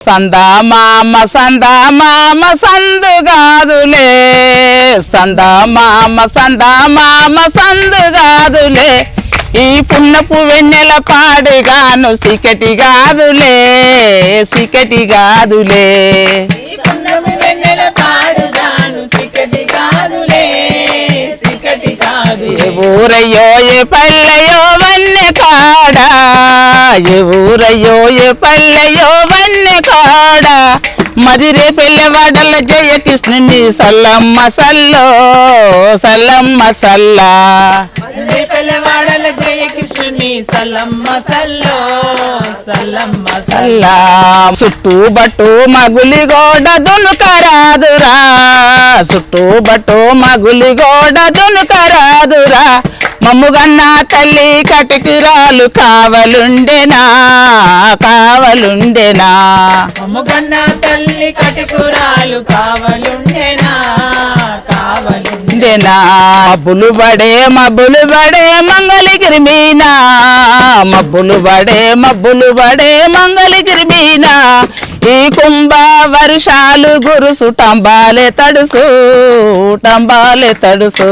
సందా మామ సందా మామ సందు కాదులే. సందా మామ సందా మామ సందు కాదులే. ఈ పున్నపు వెన్నెల పాడుగాను సికటి కాదులే సికటి కాదులే. ఊరయ్యో ఏ పల్లెయో వన్నె కాడా ఏ ఊరయ్యో ఏ పల్లెయో వన్నె కాడా. మదిరే పిల్లవాడల జయ కృష్ణుని సల్లమ్మ సల్లో సల్లమ్మ సల్లా. పిల్లవాడల జయ కృష్ణుని సల్లమ్మ సల్లో సల్లమ్మ సల్ల. సల్లా చుట్టూ బట్టు మగులి గోడ దునుకరాదురా చుట్టూ బట్టు మగులి గోడ దునుకరాదురా మమ్ముగన్న తల్లి కటికిరాలు కావలుండెనా కావలుండెనా. అమ్ముగన్న తల్లి కటికురాలు కావలుండేనా కావలుండే ఉండెనా మబ్బులు పడే మబ్బులు పడే మంగళగిరి మీనా మబ్బులు పడే మబ్బులు పడే మంగళగిరి మీనా. ఈ కుంభ వర్షాలు గురుసు టంబాలే తడుసు టంబాలే తడుసు.